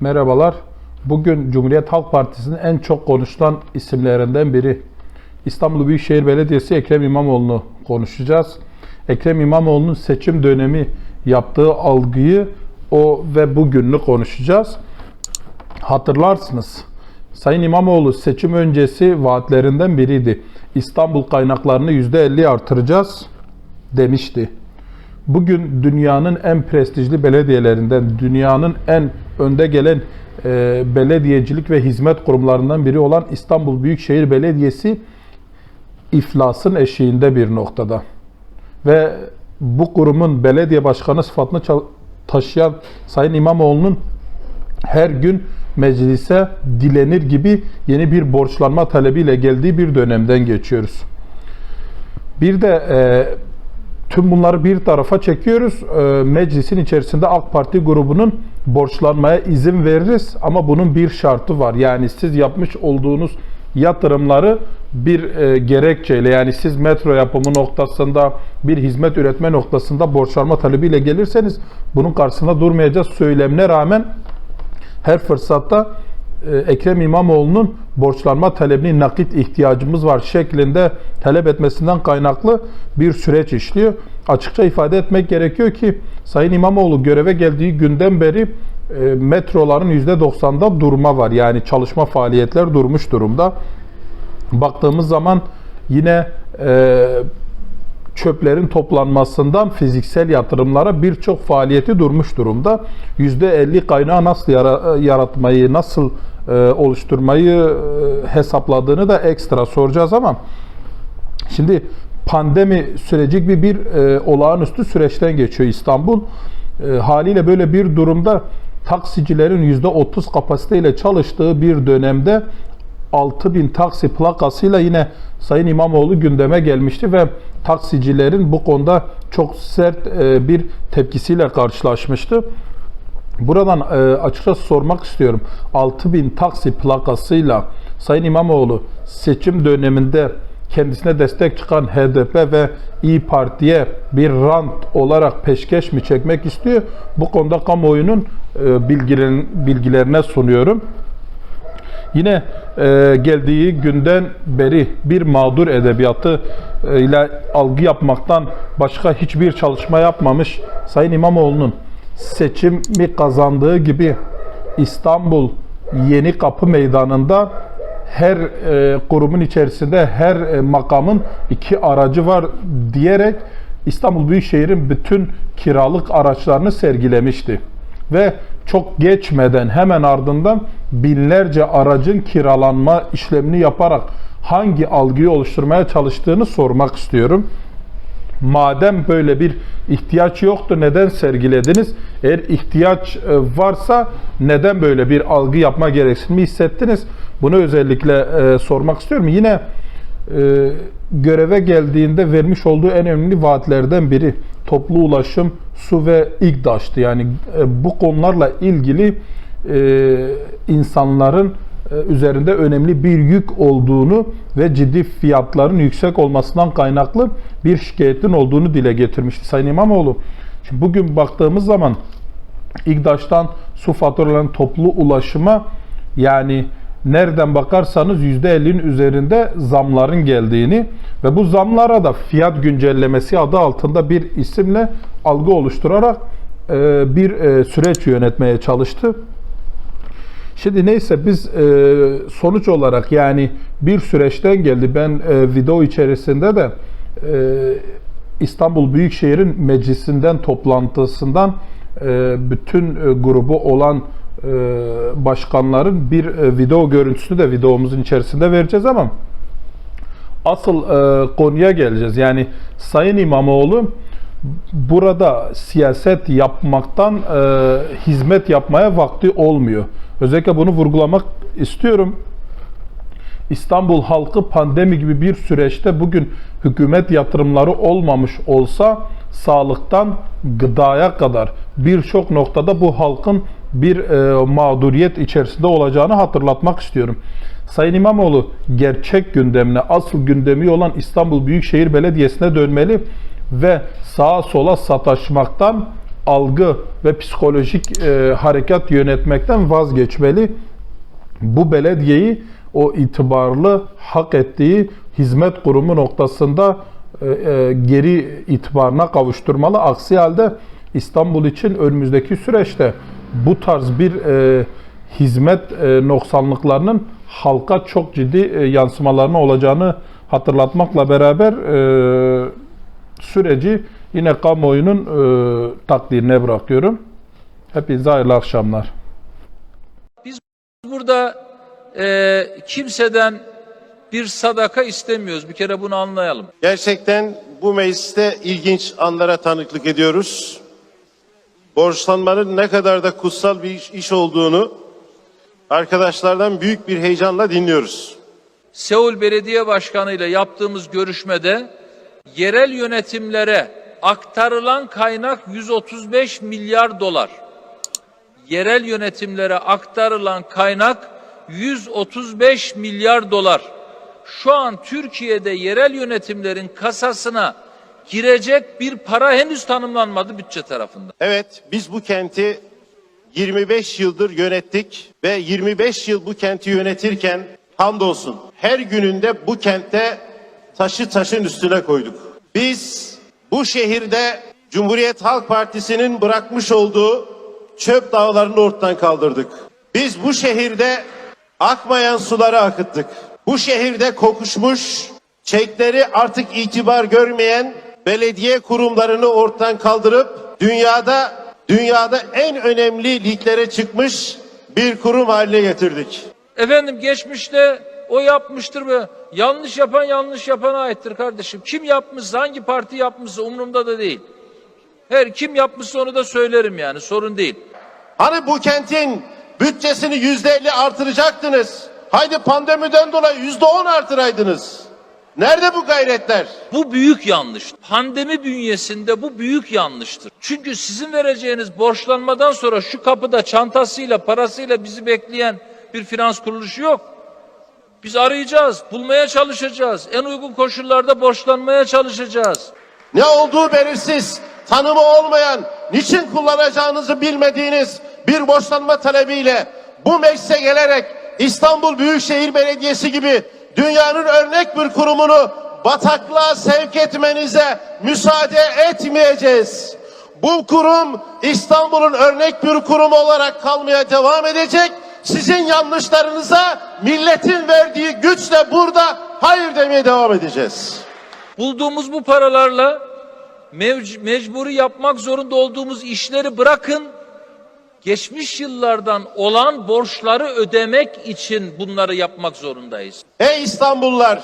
Merhabalar. Bugün Cumhuriyet Halk Partisi'nin en çok konuşulan isimlerinden biri İstanbul Büyükşehir Belediyesi Ekrem İmamoğlu'nu konuşacağız. Ekrem İmamoğlu'nun seçim dönemi yaptığı algıyı o ve bugününü konuşacağız. Hatırlarsınız. Sayın İmamoğlu seçim öncesi vaatlerinden biriydi. İstanbul kaynaklarını %50 artıracağız demişti. Bugün dünyanın en prestijli belediyelerinden, dünyanın en önde gelen e, belediyecilik ve hizmet kurumlarından biri olan İstanbul Büyükşehir Belediyesi iflasın eşiğinde bir noktada. Ve bu kurumun belediye başkanı sıfatını taşıyan Sayın İmamoğlu'nun her gün meclise dilenir gibi yeni bir borçlanma talebiyle geldiği bir dönemden geçiyoruz. Bir de e, tüm bunları bir tarafa çekiyoruz. E, meclisin içerisinde AK Parti grubunun borçlanmaya izin veririz ama bunun bir şartı var. Yani siz yapmış olduğunuz yatırımları bir e, gerekçeyle yani siz metro yapımı noktasında bir hizmet üretme noktasında borçlanma talebiyle gelirseniz bunun karşısında durmayacağız söylemine rağmen her fırsatta Ekrem İmamoğlu'nun borçlanma talebini nakit ihtiyacımız var şeklinde talep etmesinden kaynaklı bir süreç işliyor. Açıkça ifade etmek gerekiyor ki Sayın İmamoğlu göreve geldiği günden beri e, metroların %90'da durma var. Yani çalışma faaliyetler durmuş durumda. Baktığımız zaman yine e, çöplerin toplanmasından fiziksel yatırımlara birçok faaliyeti durmuş durumda. %50 kaynağı nasıl yara- yaratmayı, nasıl e, oluşturmayı e, hesapladığını da ekstra soracağız ama şimdi pandemi süreci gibi bir e, olağanüstü süreçten geçiyor İstanbul. E, haliyle böyle bir durumda taksicilerin %30 kapasiteyle çalıştığı bir dönemde 6000 taksi plakasıyla yine Sayın İmamoğlu gündeme gelmişti ve taksicilerin bu konuda çok sert e, bir tepkisiyle karşılaşmıştı. Buradan e, açıkçası sormak istiyorum. 6000 taksi plakasıyla Sayın İmamoğlu seçim döneminde kendisine destek çıkan HDP ve İyi Parti'ye bir rant olarak peşkeş mi çekmek istiyor? Bu konuda kamuoyunun e, bilgilerin, bilgilerine sunuyorum. Yine e, geldiği günden beri bir mağdur edebiyatı e, ile algı yapmaktan başka hiçbir çalışma yapmamış Sayın İmamoğlu'nun seçimi kazandığı gibi İstanbul Yeni Kapı Meydanı'nda her e, kurumun içerisinde her e, makamın iki aracı var diyerek İstanbul Büyükşehir'in bütün kiralık araçlarını sergilemişti. Ve çok geçmeden hemen ardından binlerce aracın kiralanma işlemini yaparak hangi algıyı oluşturmaya çalıştığını sormak istiyorum. Madem böyle bir ihtiyaç yoktu neden sergilediniz? Eğer ihtiyaç e, varsa neden böyle bir algı yapma gereksinimi hissettiniz? Bunu özellikle e, sormak istiyorum. Yine e, göreve geldiğinde vermiş olduğu en önemli vaatlerden biri toplu ulaşım, su ve İGDAŞ'tı. Yani e, bu konularla ilgili e, insanların e, üzerinde önemli bir yük olduğunu ve ciddi fiyatların yüksek olmasından kaynaklı bir şikayetin olduğunu dile getirmişti Sayın İmamoğlu. Şimdi bugün baktığımız zaman İGDAŞ'tan su faturalarının toplu ulaşıma yani nereden bakarsanız %50'nin üzerinde zamların geldiğini ve bu zamlara da fiyat güncellemesi adı altında bir isimle algı oluşturarak e, bir e, süreç yönetmeye çalıştı. Şimdi neyse biz e, sonuç olarak yani bir süreçten geldi. Ben video içerisinde de İstanbul Büyükşehir'in meclisinden toplantısından bütün grubu olan başkanların bir e, video görüntüsünü de videomuzun içerisinde vereceğiz ama asıl e, konuya geleceğiz. Yani Sayın İmamoğlu burada siyaset yapmaktan e, hizmet yapmaya vakti olmuyor. Özellikle bunu vurgulamak istiyorum. İstanbul halkı pandemi gibi bir süreçte bugün hükümet yatırımları olmamış olsa sağlıktan gıdaya kadar birçok noktada bu halkın bir e, mağduriyet içerisinde olacağını hatırlatmak istiyorum. Sayın İmamoğlu gerçek gündemine, asıl gündemi olan İstanbul Büyükşehir Belediyesi'ne dönmeli ve sağa sola sataşmaktan algı ve psikolojik e, harekat yönetmekten vazgeçmeli. Bu belediyeyi o itibarlı, hak ettiği hizmet kurumu noktasında e, e, geri itibarına kavuşturmalı. Aksi halde İstanbul için önümüzdeki süreçte bu tarz bir e, hizmet e, noksanlıklarının halka çok ciddi e, yansımalarını olacağını hatırlatmakla beraber e, süreci yine kamuoyunun e, takdirine bırakıyorum. Hepinize hayırlı akşamlar. Burada e, kimseden bir sadaka istemiyoruz. Bir kere bunu anlayalım. Gerçekten bu mecliste ilginç anlara tanıklık ediyoruz. Borçlanmanın ne kadar da kutsal bir iş, iş olduğunu arkadaşlardan büyük bir heyecanla dinliyoruz. Seul Belediye Başkanı ile yaptığımız görüşmede yerel yönetimlere aktarılan kaynak 135 milyar dolar. Yerel yönetimlere aktarılan kaynak 135 milyar dolar. Şu an Türkiye'de yerel yönetimlerin kasasına girecek bir para henüz tanımlanmadı bütçe tarafından. Evet, biz bu kenti 25 yıldır yönettik ve 25 yıl bu kenti yönetirken hamdolsun her gününde bu kentte taşı taşın üstüne koyduk. Biz bu şehirde Cumhuriyet Halk Partisi'nin bırakmış olduğu çöp dağlarını ortadan kaldırdık. Biz bu şehirde akmayan suları akıttık. Bu şehirde kokuşmuş, çekleri artık itibar görmeyen belediye kurumlarını ortadan kaldırıp dünyada dünyada en önemli liglere çıkmış bir kurum haline getirdik. Efendim geçmişte o yapmıştır ve yanlış yapan yanlış yapana aittir kardeşim. Kim yapmışsa hangi parti yapmışsa umurumda da değil. Her kim yapmışsa onu da söylerim yani sorun değil. Hani bu kentin bütçesini yüzde elli artıracaktınız. Haydi pandemiden dolayı yüzde on artıraydınız. Nerede bu gayretler? Bu büyük yanlış. Pandemi bünyesinde bu büyük yanlıştır. Çünkü sizin vereceğiniz borçlanmadan sonra şu kapıda çantasıyla parasıyla bizi bekleyen bir finans kuruluşu yok. Biz arayacağız, bulmaya çalışacağız. En uygun koşullarda borçlanmaya çalışacağız. Ne olduğu belirsiz, tanımı olmayan, niçin kullanacağınızı bilmediğiniz bir borçlanma talebiyle bu meclise gelerek İstanbul Büyükşehir Belediyesi gibi dünyanın örnek bir kurumunu bataklığa sevk etmenize müsaade etmeyeceğiz. Bu kurum İstanbul'un örnek bir kurum olarak kalmaya devam edecek. Sizin yanlışlarınıza milletin verdiği güçle burada hayır demeye devam edeceğiz. Bulduğumuz bu paralarla mecburi yapmak zorunda olduğumuz işleri bırakın. Geçmiş yıllardan olan borçları ödemek için bunları yapmak zorundayız. Ey İstanbullular!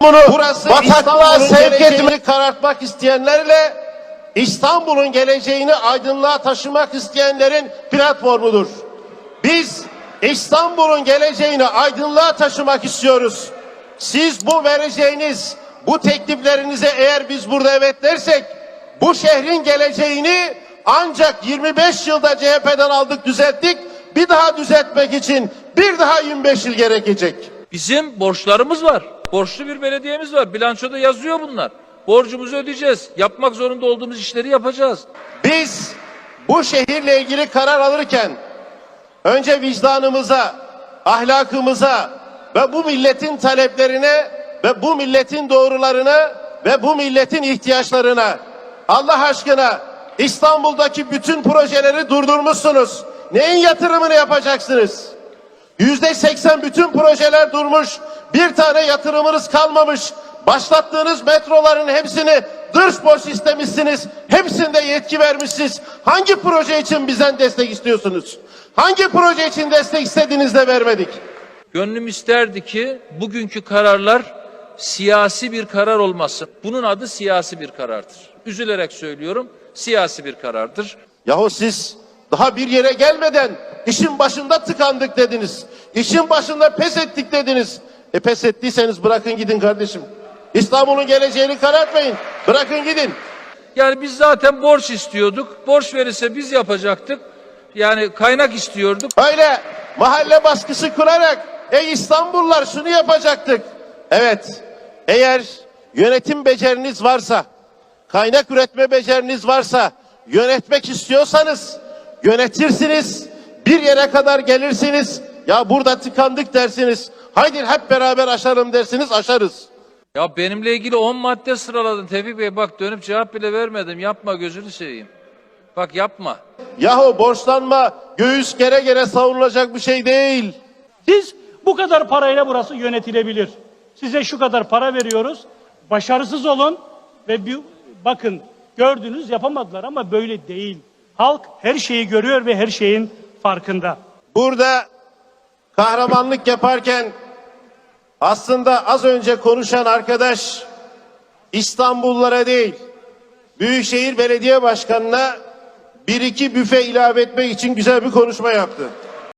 Bunu burası bataklığa sevk etmeyi karartmak isteyenlerle İstanbul'un geleceğini aydınlığa taşımak isteyenlerin platformudur. Biz İstanbul'un geleceğini aydınlığa taşımak istiyoruz. Siz bu vereceğiniz bu tekliflerinize eğer biz burada evet dersek bu şehrin geleceğini ancak 25 yılda CHP'den aldık düzelttik. Bir daha düzeltmek için bir daha 25 yıl gerekecek. Bizim borçlarımız var. Borçlu bir belediyemiz var. Bilançoda yazıyor bunlar. Borcumuzu ödeyeceğiz. Yapmak zorunda olduğumuz işleri yapacağız. Biz bu şehirle ilgili karar alırken önce vicdanımıza, ahlakımıza ve bu milletin taleplerine ve bu milletin doğrularına ve bu milletin ihtiyaçlarına Allah aşkına İstanbul'daki bütün projeleri durdurmuşsunuz. Neyin yatırımını yapacaksınız? Yüzde seksen bütün projeler durmuş. Bir tane yatırımınız kalmamış. Başlattığınız metroların hepsini dış borç istemişsiniz. Hepsinde yetki vermişsiniz. Hangi proje için bizden destek istiyorsunuz? Hangi proje için destek istediğiniz de vermedik? Gönlüm isterdi ki bugünkü kararlar siyasi bir karar olmasın. Bunun adı siyasi bir karardır. Üzülerek söylüyorum, siyasi bir karardır. Yahu siz daha bir yere gelmeden işin başında tıkandık dediniz. İşin başında pes ettik dediniz. E pes ettiyseniz bırakın gidin kardeşim. İstanbul'un geleceğini karartmayın. Bırakın gidin. Yani biz zaten borç istiyorduk. Borç verirse biz yapacaktık. Yani kaynak istiyorduk. Öyle mahalle baskısı kurarak ey İstanbullular şunu yapacaktık. Evet eğer yönetim beceriniz varsa, kaynak üretme beceriniz varsa, yönetmek istiyorsanız yönetirsiniz. Bir yere kadar gelirsiniz. Ya burada tıkandık dersiniz. Haydi hep beraber aşarım dersiniz aşarız. Ya benimle ilgili 10 madde sıraladın Tevfik Bey bak dönüp cevap bile vermedim. Yapma gözünü seveyim. Bak yapma. Yahu borçlanma göğüs gere gere savunulacak bir şey değil. Siz bu kadar parayla burası yönetilebilir. Size şu kadar para veriyoruz. Başarısız olun ve bir bakın gördünüz yapamadılar ama böyle değil. Halk her şeyi görüyor ve her şeyin farkında. Burada kahramanlık yaparken aslında az önce konuşan arkadaş İstanbullulara değil Büyükşehir Belediye Başkanı'na bir iki büfe ilave etmek için güzel bir konuşma yaptı.